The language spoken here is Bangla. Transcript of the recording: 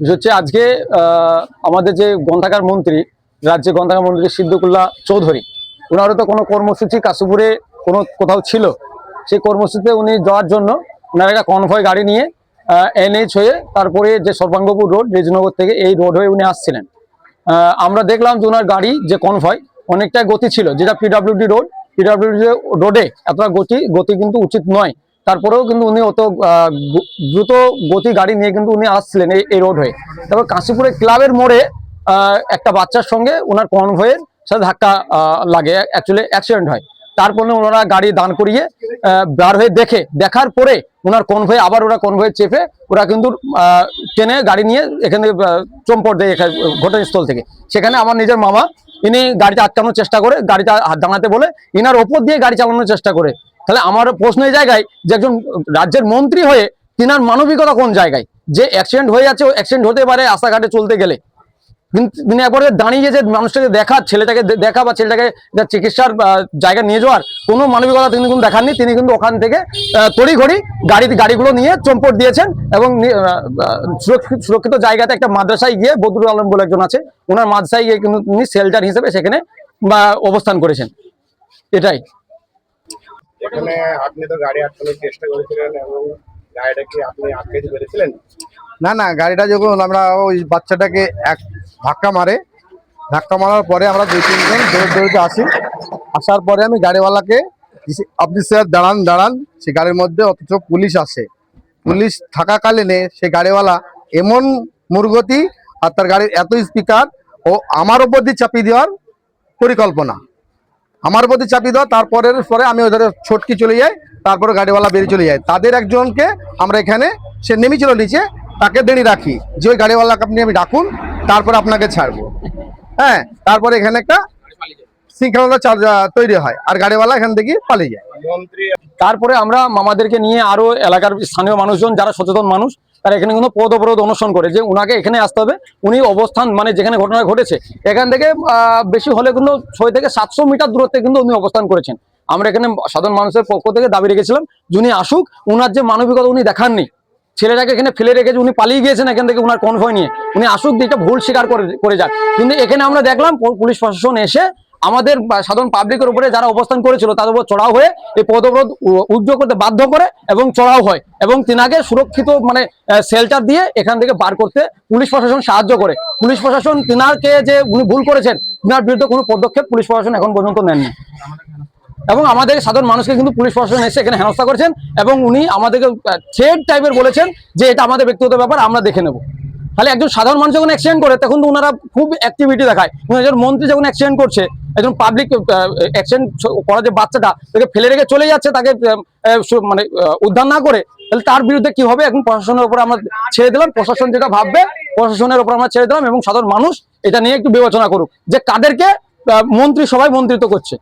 হচ্ছে আজকে আমাদের যে গ্রন্থাগার মন্ত্রী রাজ্যে গ্রন্থাগার মন্ত্রী সিদ্দিকুল্লাহ চৌধুরী ওনারও তো কোনো কর্মসূচি কাশুপুরে কোনো কোথাও ছিল। সেই কর্মসূচিতে উনি যাওয়ার জন্য ওনার একটা কনভয় গাড়ি নিয়ে এনএইচ হয়ে তারপরে যে সর্বাঙ্গপুর রোড, রেজনগর থেকে এই রোড হয়ে উনি আসছিলেন। আমরা দেখলাম যে ওনার গাড়ি, যে কনভয় অনেকটাই গতি ছিল, যেটা পিডাব্লিউডি রোড পিডাব্লিউডি রোডে এতটা গতি গতি কিন্তু উচিত নয়। তারপরেও কিন্তু উনি অত দ্রুত গতি গাড়ি নিয়ে কিন্তু উনি আসছিলেন এই রোড হয়ে। তারপর কাশীপুরের ক্লাবের মোড়ে একটা বাচ্চার সঙ্গে ওনার কনভয়ের সাথে ধাক্কা লাগে। অ্যাকচুয়ালি অ্যাক্সিডেন্ট হয়। তারপরে ওনারা গাড়ি দান করিয়ে বার হয়ে দেখে, দেখার পরে ওনার কনভয়ে, আবার ওরা কনভয়ে চেপে ওরা কিন্তু টেনে গাড়ি নিয়ে এখানে চম্পট দেয় এখানে ঘটনাস্থল থেকে। সেখানে আমার নিজের মামা, ইনি গাড়িটা আটকানোর চেষ্টা করে, গাড়িটা হাত দাঁড়াতে বলে, ইনার ওপর দিয়ে গাড়ি চালানোর চেষ্টা করে। তাহলে আমার প্রশ্ন এই জায়গায় যে একজন রাজ্যের মন্ত্রী হয়ে তিনার মানবিকতা কোন জায়গায়? যে অ্যাক্সিডেন্ট হয়ে যাচ্ছে ও অ্যাক্সিডেন্ট হতে পারে রাস্তাঘাটে চলতে গেলে। কিন্তু তিনি একবারে দাঁড়িয়ে যে মানুষটাকে দেখা ছেলেটাকে দেখা বা ছেলেটাকে চিকিৎসার আহ, জায়গায় নিয়ে যাওয়ার কোনো মানবিকতা তিনি কিন্তু দেখাননি। তিনি কিন্তু ওখান থেকে তড়িঘড়ি গাড়ি গাড়িগুলো নিয়ে চম্পট দিয়েছেন এবং সুরক্ষিত জায়গাতে একটা মাদ্রাসায় গিয়ে বদরুল আলম বলে একজন আছে ওনার মাদ্রাসায় গিয়ে কিন্তু তিনি শেল্টার হিসেবে সেখানে বা অবস্থান করেছেন। এটাই। এখানে আপনি তো গাড়ি আটকানোর চেষ্টা করেছিলেন এবং গাড়িটাকে আপনি আটকাইতে পেরেছিলেন? না না, গাড়িটা যখন আমরা ওই বাচ্চাটাকে এক ধাক্কা মারে, ধাক্কা মারার পরে আমরা দুই তিনজন দৌড়ে দৌড়তে আসি। আসার পরে আমি গাড়িওয়ালাকে আপনি স্যার দাঁড়ান দাঁড়ান, সে গাড়ির মধ্যে অথচ পুলিশ আসে। পুলিশ থাকাকালীনে সে গাড়িওয়ালা এমন মুরগতি আর তার গাড়ির এত স্পিকার ও আমার উপর দিয়ে চাপিয়ে দেওয়ার পরিকল্পনা। আমার প্রতি চাপিয়ে দেওয়া তারপরের পরে আমি ওদের ছটকি চলে যাই, তারপরে গাড়িওয়ালা বেরিয়ে চলে যায়। তাদের একজনকে আমরা এখানে, সে নেমেছিল নিচে, তাকে দেরি রাখি। যে ওই গাড়িওয়ালাকে আপনি আমি ডাকুন, তারপরে আপনাকে ছাড়বো। হ্যাঁ তারপরে এখানে একটা শৃঙ্খলা তৈরি হয় আর গাড়িওয়ালা এখান থেকে পালিয়ে যায়। তারপরে আমরা মামাদেরকে নিয়ে আরও এলাকার স্থানীয় মানুষজন, যারা সচেতন মানুষ, তারা এখানে কিন্তু পদ অবরোধ অনুসরণ করে। যে উনাকে এখানে আসতে হবে, উনি অবস্থান মানে যেখানে ঘটনা ঘটেছে, এখান থেকে বেশি হলে কিন্তু ছয় থেকে সাতশো মিটার দূরত্বে কিন্তু উনি অবস্থান করেছেন। আমরা এখানে সাধারণ মানুষের পক্ষ থেকে দাবি রেখেছিলাম, যিনি আসুক, উনার যে মানবিকতা উনি দেখাননি, ছেলেটাকে এখানে ফেলে রেখেছে উনি পালিয়ে গিয়েছেন এখান থেকে উনার কনভয় নিয়ে, উনি আসুক দিয়ে ভুল স্বীকার করে করে যাক। কিন্তু এখানে আমরা দেখলাম পুলিশ প্রশাসন এসে আমাদের সাধারণ পাবলিকের উপরে যারা অবস্থান করেছিল, তাদের উপর চড়াও হয়ে এই পদ অবরোধ উদ্যোগ করতে বাধ্য করে এবং চড়াও হয় এবং তিনাকে সুরক্ষিত মানে শেল্টার দিয়ে এখান থেকে বার করতে পুলিশ প্রশাসন সাহায্য করে। পুলিশ প্রশাসন তিনারকে যে উনি ভুল করেছেন, তিনার বিরুদ্ধে কোনো পদক্ষেপ পুলিশ প্রশাসন এখন পর্যন্ত নেননি। এবং আমাদের সাধারণ মানুষকে কিন্তু পুলিশ প্রশাসন এসে এখানে হেনস্থা করেছেন এবং উনি আমাদেরকে থ্রেড টাইপের বলেছেন যে এটা আমাদের ব্যক্তিগত ব্যাপার, আমরা দেখে নেব। তাহলে একজন সাধারণ মানুষ যখন অ্যাক্সিডেন্ট করে, তখন তো ওনারা খুব অ্যাক্টিভিটি দেখায়। একজন মন্ত্রী যখন অ্যাক্সিডেন্ট করছে একজন পাবলিক অ্যাক্সিডেন্ট করা যে বাচ্চাটা, তাকে ফেলে রেখে চলে যাচ্ছে, তাকে মানে উদ্ধার না করে, তাহলে তার বিরুদ্ধে কি হবে? এখন প্রশাসনের উপর আমরা ছেড়ে দিলাম, প্রশাসন যেটা ভাববে, প্রশাসনের উপর আমরা ছেড়ে দিলাম এবং সাধারণ মানুষ এটা নিয়ে একটু বিবেচনা করুক যে কাদেরকে মন্ত্রী সবাই মন্ত্রিত করছে।